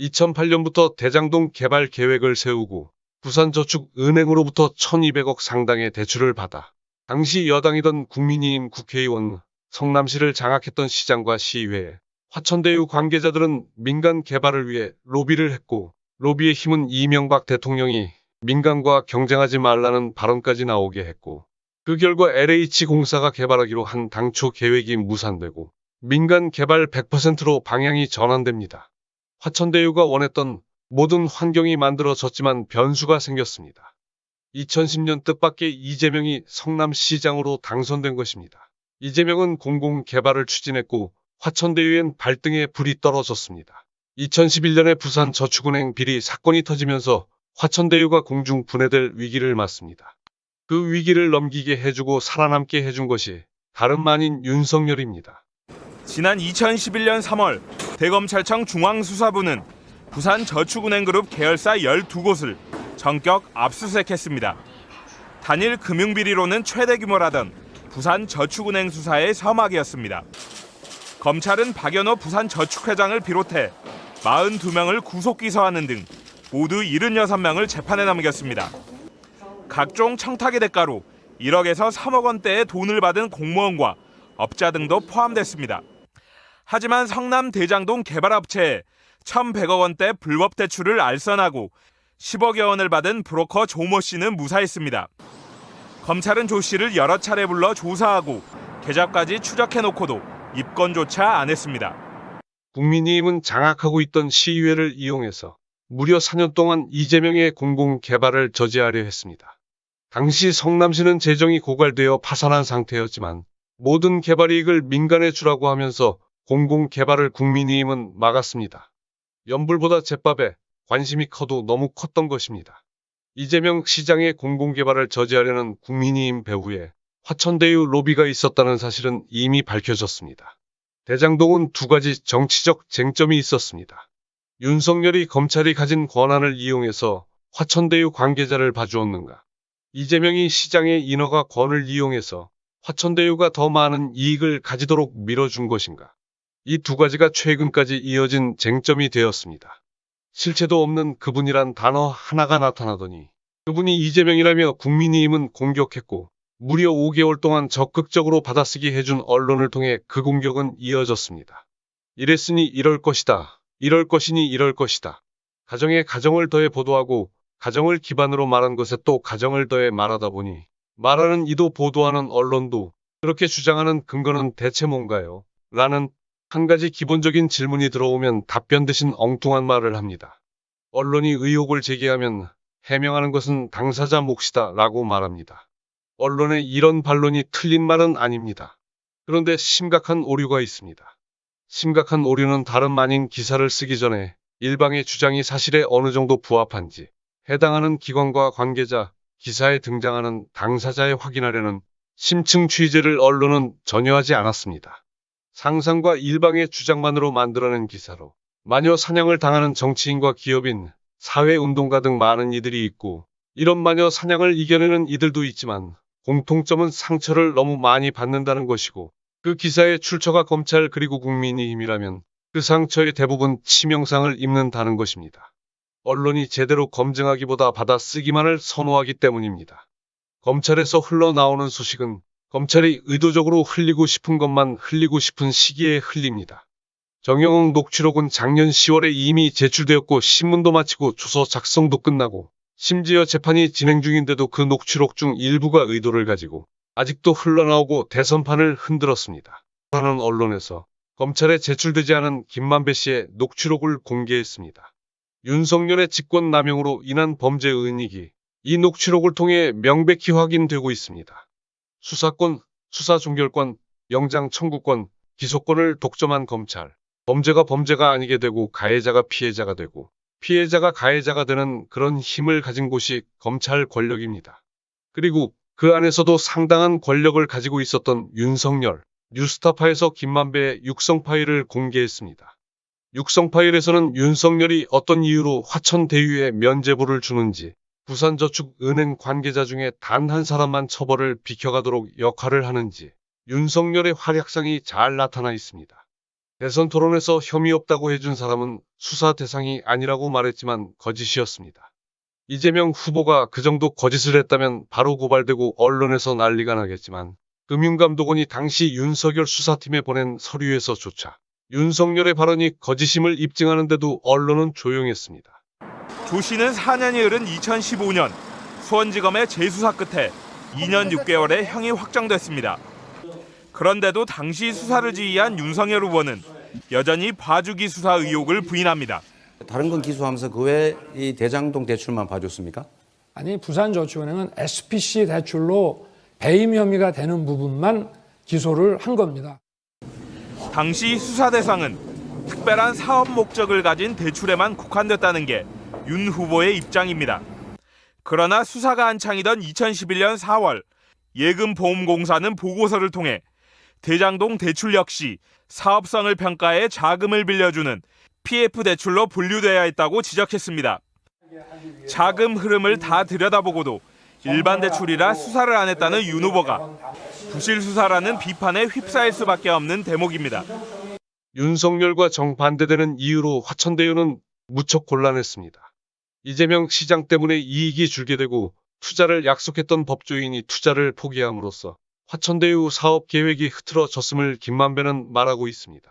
2008년부터 대장동 개발 계획을 세우고 부산저축은행으로부터 1200억 상당의 대출을 받아 당시 여당이던 국민의힘 국회의원 성남시를 장악했던 시장과 시의회, 화천대유 관계자들은 민간 개발을 위해 로비를 했고 로비의 힘은 이명박 대통령이 민간과 경쟁하지 말라는 발언까지 나오게 했고 그 결과 LH공사가 개발하기로 한 당초 계획이 무산되고 민간 개발 100%로 방향이 전환됩니다. 화천대유가 원했던 모든 환경이 만들어졌지만 변수가 생겼습니다. 2010년 뜻밖의 이재명이 성남시장으로 당선된 것입니다. 이재명은 공공개발을 추진했고 화천대유엔 발등에 불이 떨어졌습니다. 2011년에 부산 저축은행 비리 사건이 터지면서 화천대유가 공중 분해될 위기를 맞습니다. 그 위기를 넘기게 해주고 살아남게 해준 것이 다름 아닌 윤석열입니다. 지난 2011년 3월 대검찰청 중앙수사부는 부산 저축은행그룹 계열사 12곳을 전격 압수수색했습니다. 단일 금융비리로는 최대 규모라던 부산 저축은행 수사의 서막이었습니다. 검찰은 박연호 부산 저축회장을 비롯해 42명을 구속 기소하는 등 모두 76명을 재판에 넘겼습니다. 각종 청탁의 대가로 1억에서 3억 원대의 돈을 받은 공무원과 업자 등도 포함됐습니다. 하지만 성남 대장동 개발업체에 1,100억 원대 불법 대출을 알선하고 10억여 원을 받은 브로커 조모 씨는 무사했습니다. 검찰은 조 씨를 여러 차례 불러 조사하고 계좌까지 추적해놓고도 입건조차 안 했습니다. 국민의힘은 장악하고 있던 시의회를 이용해서 무려 4년 동안 이재명의 공공개발을 저지하려 했습니다. 당시 성남시는 재정이 고갈되어 파산한 상태였지만 모든 개발 이익을 민간에 주라고 하면서 공공 개발을 국민의힘은 막았습니다. 연불보다 제밥에 관심이 커도 너무 컸던 것입니다. 이재명 시장의 공공개발을 저지하려는 국민의힘 배후에 화천대유 로비가 있었다는 사실은 이미 밝혀졌습니다. 대장동은 두 가지 정치적 쟁점이 있었습니다. 윤석열이 검찰이 가진 권한을 이용해서 화천대유 관계자를 봐주었는가? 이재명이 시장의 인허가 권을 이용해서 화천대유가 더 많은 이익을 가지도록 밀어준 것인가? 이 두 가지가 최근까지 이어진 쟁점이 되었습니다. 실체도 없는 그분이란 단어 하나가 나타나더니 그분이 이재명이라며 국민의힘은 공격했고 무려 5개월 동안 적극적으로 받아쓰기 해준 언론을 통해 그 공격은 이어졌습니다. 이랬으니 이럴 것이다. 이럴 것이니 이럴 것이다. 가정에 가정을 더해 보도하고 가정을 기반으로 말한 것에 또 가정을 더해 말하다 보니 말하는 이도 보도하는 언론도 그렇게 주장하는 근거는 대체 뭔가요? 라는 한 가지 기본적인 질문이 들어오면 답변 대신 엉뚱한 말을 합니다. 언론이 의혹을 제기하면 해명하는 것은 당사자 몫이다 라고 말합니다. 언론의 이런 반론이 틀린 말은 아닙니다. 그런데 심각한 오류가 있습니다. 심각한 오류는 다름 아닌 기사를 쓰기 전에 일방의 주장이 사실에 어느 정도 부합한지 해당하는 기관과 관계자, 기사에 등장하는 당사자에 확인하려는 심층 취재를 언론은 전혀 하지 않았습니다. 상상과 일방의 주장만으로 만들어낸 기사로 마녀 사냥을 당하는 정치인과 기업인, 사회운동가 등 많은 이들이 있고 이런 마녀 사냥을 이겨내는 이들도 있지만 공통점은 상처를 너무 많이 받는다는 것이고 그 기사의 출처가 검찰 그리고 국민의힘이라면 그 상처의 대부분 치명상을 입는다는 것입니다. 언론이 제대로 검증하기보다 받아쓰기만을 선호하기 때문입니다. 검찰에서 흘러나오는 소식은 검찰이 의도적으로 흘리고 싶은 것만 흘리고 싶은 시기에 흘립니다. 정영욱 녹취록은 작년 10월에 이미 제출되었고 신문도 마치고 주소 작성도 끝나고 심지어 재판이 진행 중인데도 그 녹취록 중 일부가 의도를 가지고 아직도 흘러나오고 대선판을 흔들었습니다. 하는 언론에서 검찰에 제출되지 않은 김만배 씨의 녹취록을 공개했습니다. 윤석열의 직권 남용으로 인한 범죄 의익이 이 녹취록을 통해 명백히 확인되고 있습니다. 수사권, 수사 종결권, 영장 청구권, 기소권을 독점한 검찰. 범죄가 범죄가 아니게 되고 가해자가 피해자가 되고 피해자가 가해자가 되는 그런 힘을 가진 곳이 검찰 권력입니다. 그리고 그 안에서도 상당한 권력을 가지고 있었던 윤석열, 뉴스타파에서 김만배의 육성 파일을 공개했습니다. 육성 파일에서는 윤석열이 어떤 이유로 화천대유에 면제부를 주는지 부산저축은행 관계자 중에 단 한 사람만 처벌을 비켜가도록 역할을 하는지 윤석열의 활약상이 잘 나타나 있습니다. 대선 토론에서 혐의 없다고 해준 사람은 수사 대상이 아니라고 말했지만 거짓이었습니다. 이재명 후보가 그 정도 거짓을 했다면 바로 고발되고 언론에서 난리가 나겠지만 금융감독원이 당시 윤석열 수사팀에 보낸 서류에서조차 윤석열의 발언이 거짓임을 입증하는데도 언론은 조용했습니다. 조 씨는 4년이 흐른 2015년 수원지검의 재수사 끝에 2년 6개월의 형이 확정됐습니다. 그런데도 당시 수사를 지휘한 윤석열 후보는 여전히 봐주기 수사 의혹을 부인합니다. 다른 건 기소하면서 그 외에 이 대장동 대출만 봐줬습니까? 아니 부산저축은행은 SPC 대출로 배임 혐의가 되는 부분만 기소를 한 겁니다. 당시 수사 대상은 특별한 사업 목적을 가진 대출에만 국한됐다는 게 윤 후보의 입장입니다. 그러나 수사가 한창이던 2011년 4월 예금보험공사는 보고서를 통해 대장동 대출 역시 사업성을 평가해 자금을 빌려주는 PF 대출로 분류돼야 했다고 지적했습니다. 자금 흐름을 다 들여다보고도 일반 대출이라 수사를 안 했다는 윤 후보가 부실 수사라는 비판에 휩싸일 수밖에 없는 대목입니다. 윤석열과 정반대되는 이유로 화천대유는 무척 곤란했습니다. 이재명 시장 때문에 이익이 줄게 되고 투자를 약속했던 법조인이 투자를 포기함으로써 화천대유 사업 계획이 흐트러졌음을 김만배는 말하고 있습니다.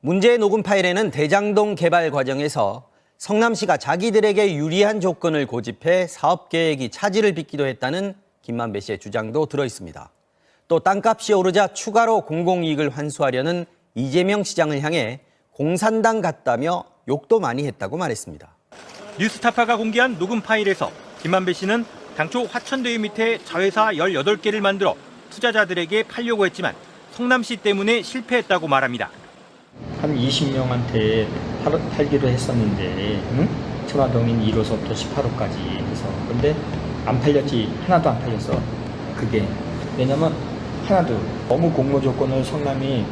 문제의 녹음 파일에는 대장동 개발 과정에서 성남시가 자기들에게 유리한 조건을 고집해 사업 계획이 차질을 빚기도 했다는 김만배 씨의 주장도 들어 있습니다. 또 땅값이 오르자 추가로 공공이익을 환수하려는 이재명 시장을 향해 공산당 같다며 욕도 많이 했다고 말했습니다. 뉴스타파가 공개한 녹음 파일에서 김만배 씨는 당초 화천대유 밑에 자회사 18개를 만들어 투자자들에게 팔려고 했지만 성남시 때문에 실패했다고 말합니다. 한 20명한테 팔, 팔기로 했었는데 응? 천화동인 1호서부터 18호까지 해서 근데 안 팔렸지 하나도 안 팔렸어 그게 왜냐면 하나도 너무 공모 조건을 성남이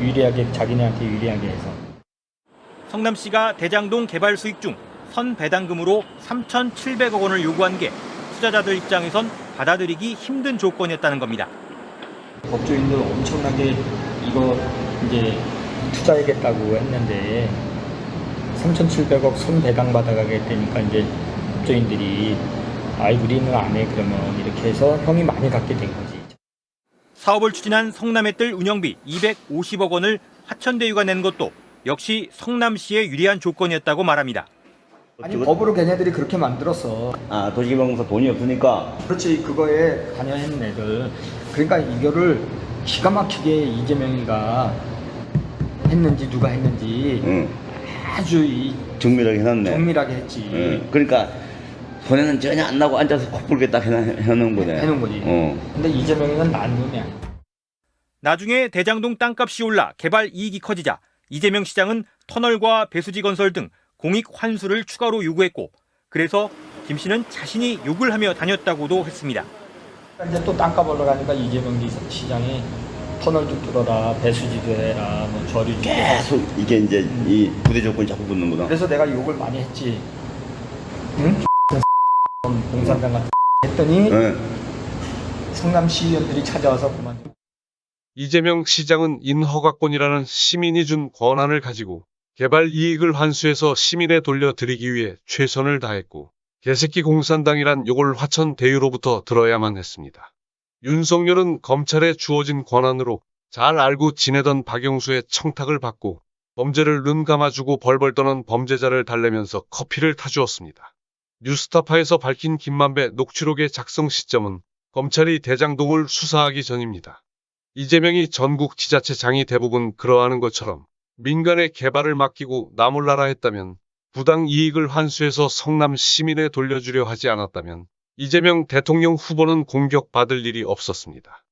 유리하게 자기네한테 유리하게 해서 성남시가 대장동 개발 수익 중 선 배당금으로 3,700억 원을 요구한 게 투자자들 입장에선 받아들이기 힘든 조건이었다는 겁니다. 법조인들 엄청나게 이거 이제 투자하겠다고 했는데 3,700억 손배당 받아가겠다니까 이제 법조인들이 아이 우리는 안 해 그러면 이렇게 해서 형이 많이 갖게 된 거지. 사업을 추진한 성남의 뜰 운영비 250억 원을 화천대유가 낸 것도 역시 성남시의 유리한 조건이었다고 말합니다. 아니 법으로 걔네들이 그렇게 만들었어. 아, 도시개발공사 돈이 없으니까 그렇지 그거에 관여했는 애들. 그러니까 이거를 기가 막히게 이재명이가 했는지 누가 했는지 응, 아주 이 정밀하게 해놨네. 정밀하게 했지. 응, 그러니까 손해는 전혀 안 나고 앉아서 코뿔게 딱 해놔- 해놓은 거네. 해놓은 거지. 어. 근데 이재명이는 난 놈이야. 나중에 대장동 땅값이 올라 개발 이익이 커지자 이재명 시장은 터널과 배수지 건설 등 공익 환수를 추가로 요구했고 그래서 김 씨는 자신이 욕을 하며 다녔다고도 했습니다. 이제 또 땅값 올라가니까 이재명 기- 시장이 터널 좀 뚫어라, 배수지도 해라, 뭐 저리. 계속 이게 이제 이 부대 조건이 자꾸 붙는구나. 그래서 내가 욕을 많이 했지. 응? 공산당 같은 했더니 응. 성남 시 의원들이 찾아와서 그만. 이재명 시장은 인허가권이라는 시민이 준 권한을 가지고 개발 이익을 환수해서 시민에 돌려드리기 위해 최선을 다했고 개새끼 공산당이란 욕을 화천 대유로부터 들어야만 했습니다. 윤석열은 검찰에 주어진 권한으로 잘 알고 지내던 박영수의 청탁을 받고 범죄를 눈 감아주고 벌벌 떠는 범죄자를 달래면서 커피를 타주었습니다. 뉴스타파에서 밝힌 김만배 녹취록의 작성 시점은 검찰이 대장동을 수사하기 전입니다. 이재명이 전국 지자체장이 대부분 그러하는 것처럼 민간의 개발을 맡기고 나몰라라 했다면 부당 이익을 환수해서 성남 시민에 돌려주려 하지 않았다면 이재명 대통령 후보는 공격받을 일이 없었습니다.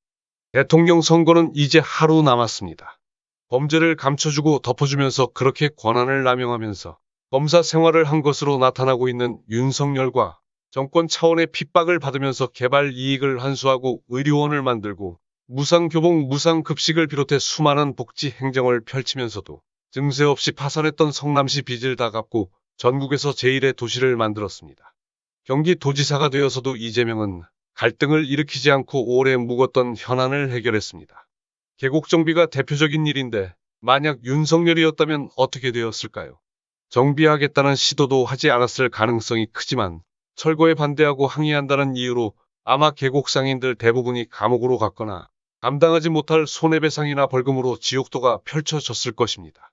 대통령 선거는 이제 하루 남았습니다. 범죄를 감춰주고 덮어주면서 그렇게 권한을 남용하면서 검사 생활을 한 것으로 나타나고 있는 윤석열과 정권 차원의 핍박을 받으면서 개발 이익을 환수하고 의료원을 만들고 무상교복 무상급식을 비롯해 수많은 복지 행정을 펼치면서도 증세 없이 파산했던 성남시 빚을 다 갚고 전국에서 제1의 도시를 만들었습니다. 경기도지사가 되어서도 이재명은 갈등을 일으키지 않고 오래 묵었던 현안을 해결했습니다. 계곡 정비가 대표적인 일인데 만약 윤석열이었다면 어떻게 되었을까요? 정비하겠다는 시도도 하지 않았을 가능성이 크지만 철거에 반대하고 항의한다는 이유로 아마 계곡 상인들 대부분이 감옥으로 갔거나 감당하지 못할 손해배상이나 벌금으로 지옥도가 펼쳐졌을 것입니다.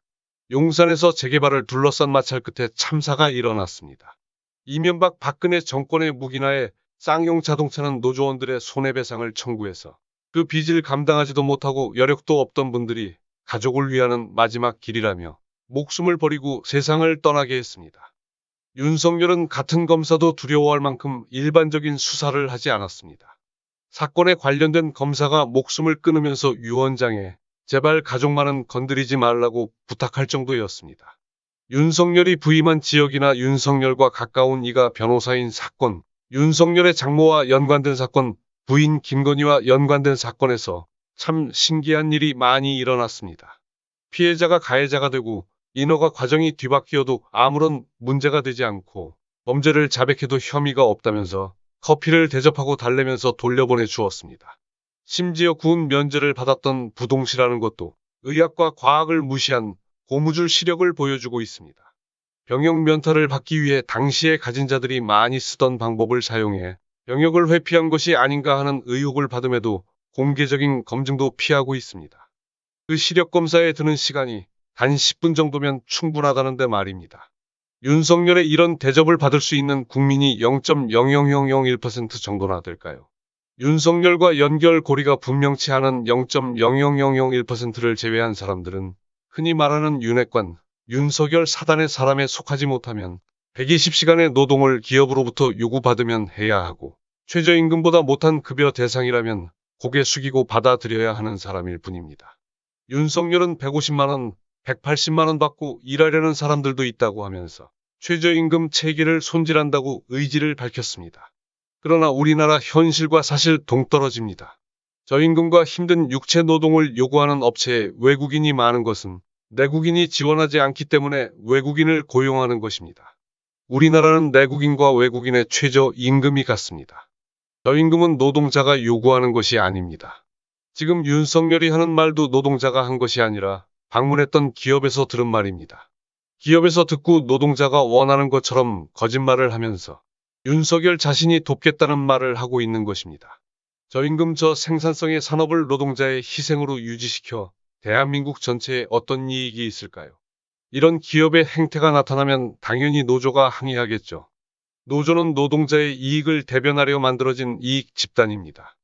용산에서 재개발을 둘러싼 마찰 끝에 참사가 일어났습니다. 이명박 박근혜 정권의 무기나에 쌍용 자동차는 노조원들의 손해배상을 청구해서 그 빚을 감당하지도 못하고 여력도 없던 분들이 가족을 위하는 마지막 길이라며 목숨을 버리고 세상을 떠나게 했습니다. 윤석열은 같은 검사도 두려워할 만큼 일반적인 수사를 하지 않았습니다. 사건에 관련된 검사가 목숨을 끊으면서 유언장에 제발 가족만은 건드리지 말라고 부탁할 정도였습니다. 윤석열이 부임한 지역이나 윤석열과 가까운 이가 변호사인 사건, 윤석열의 장모와 연관된 사건, 부인 김건희와 연관된 사건에서 참 신기한 일이 많이 일어났습니다. 피해자가 가해자가 되고 인허가 과정이 뒤바뀌어도 아무런 문제가 되지 않고 범죄를 자백해도 혐의가 없다면서 커피를 대접하고 달래면서 돌려보내 주었습니다. 심지어 구운 면제를 받았던 부동시라는 것도 의학과 과학을 무시한 고무줄 시력을 보여주고 있습니다. 병역 면탈을 받기 위해 당시에 가진 자들이 많이 쓰던 방법을 사용해 병역을 회피한 것이 아닌가 하는 의혹을 받음에도 공개적인 검증도 피하고 있습니다. 그 시력 검사에 드는 시간이 단 10분 정도면 충분하다는데 말입니다. 윤석열의 이런 대접을 받을 수 있는 국민이 0.00001% 정도나 될까요? 윤석열과 연결고리가 분명치 않은 0.00001%를 제외한 사람들은 흔히 말하는 윤핵관, 윤석열 사단의 사람에 속하지 못하면 120시간의 노동을 기업으로부터 요구받으면 해야 하고 최저임금보다 못한 급여 대상이라면 고개 숙이고 받아들여야 하는 사람일 뿐입니다. 윤석열은 150만원, 180만원 받고 일하려는 사람들도 있다고 하면서 최저임금 체계를 손질한다고 의지를 밝혔습니다. 그러나 우리나라 현실과 사실 동떨어집니다. 저임금과 힘든 육체 노동을 요구하는 업체에 외국인이 많은 것은 내국인이 지원하지 않기 때문에 외국인을 고용하는 것입니다. 우리나라는 내국인과 외국인의 최저임금이 같습니다. 저임금은 노동자가 요구하는 것이 아닙니다. 지금 윤석열이 하는 말도 노동자가 한 것이 아니라 방문했던 기업에서 들은 말입니다. 기업에서 듣고 노동자가 원하는 것처럼 거짓말을 하면서 윤석열 자신이 돕겠다는 말을 하고 있는 것입니다. 저임금 저 생산성의 산업을 노동자의 희생으로 유지시켜 대한민국 전체에 어떤 이익이 있을까요? 이런 기업의 행태가 나타나면 당연히 노조가 항의하겠죠. 노조는 노동자의 이익을 대변하려 만들어진 이익 집단입니다.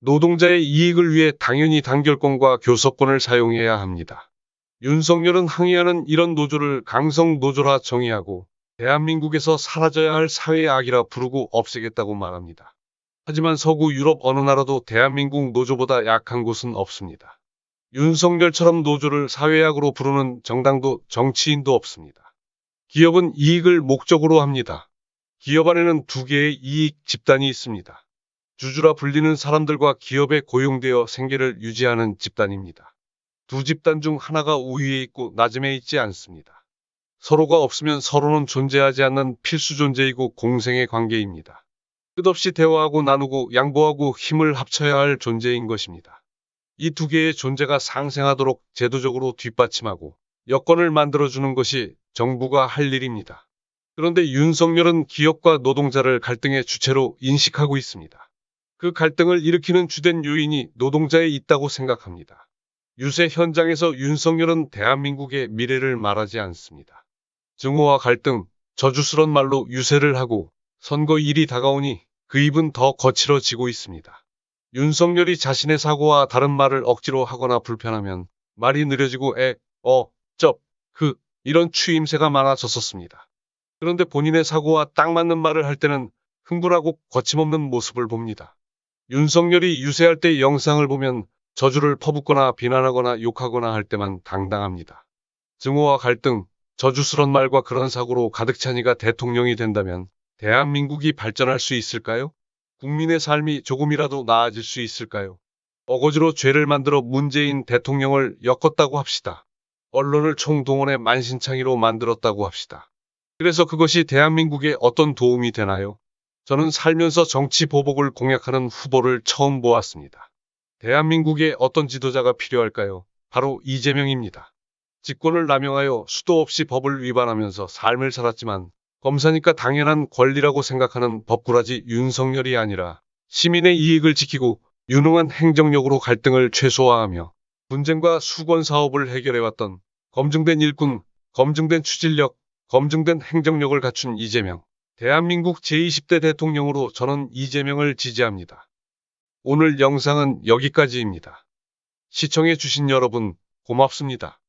노동자의 이익을 위해 당연히 단결권과 교섭권을 사용해야 합니다. 윤석열은 항의하는 이런 노조를 강성 노조라 정의하고 대한민국에서 사라져야 할 사회의 악이라 부르고 없애겠다고 말합니다. 하지만 서구 유럽 어느 나라도 대한민국 노조보다 약한 곳은 없습니다. 윤석열처럼 노조를 사회악으로 부르는 정당도 정치인도 없습니다. 기업은 이익을 목적으로 합니다. 기업 안에는 두 개의 이익 집단이 있습니다. 주주라 불리는 사람들과 기업에 고용되어 생계를 유지하는 집단입니다. 두 집단 중 하나가 우위에 있고 낮음에 있지 않습니다. 서로가 없으면 서로는 존재하지 않는 필수 존재이고 공생의 관계입니다. 끝없이 대화하고 나누고 양보하고 힘을 합쳐야 할 존재인 것입니다. 이 두 개의 존재가 상생하도록 제도적으로 뒷받침하고 여건을 만들어주는 것이 정부가 할 일입니다. 그런데 윤석열은 기업과 노동자를 갈등의 주체로 인식하고 있습니다. 그 갈등을 일으키는 주된 요인이 노동자에 있다고 생각합니다. 유세 현장에서 윤석열은 대한민국의 미래를 말하지 않습니다. 증오와 갈등, 저주스런 말로 유세를 하고 선거일이 다가오니 그 입은 더 거칠어지고 있습니다. 윤석열이 자신의 사고와 다른 말을 억지로 하거나 불편하면 말이 느려지고 에, 어, 쩝, 그 이런 추임새가 많아졌었습니다. 그런데 본인의 사고와 딱 맞는 말을 할 때는 흥분하고 거침없는 모습을 봅니다. 윤석열이 유세할 때 영상을 보면 저주를 퍼붓거나 비난하거나 욕하거나 할 때만 당당합니다. 증오와 갈등, 저주스런 말과 그런 사고로 가득 찬 이가 대통령이 된다면 대한민국이 발전할 수 있을까요? 국민의 삶이 조금이라도 나아질 수 있을까요? 어거지로 죄를 만들어 문재인 대통령을 엮었다고 합시다. 언론을 총동원해 만신창이로 만들었다고 합시다. 그래서 그것이 대한민국에 어떤 도움이 되나요? 저는 살면서 정치 보복을 공약하는 후보를 처음 보았습니다. 대한민국에 어떤 지도자가 필요할까요? 바로 이재명입니다. 직권을 남용하여 수도 없이 법을 위반하면서 삶을 살았지만 검사니까 당연한 권리라고 생각하는 법꾸라지 윤석열이 아니라 시민의 이익을 지키고 유능한 행정력으로 갈등을 최소화하며 분쟁과 수건 사업을 해결해왔던 검증된 일꾼, 검증된 추진력, 검증된 행정력을 갖춘 이재명. 대한민국 제20대 대통령으로 저는 이재명을 지지합니다. 오늘 영상은 여기까지입니다. 시청해 주신 여러분 고맙습니다.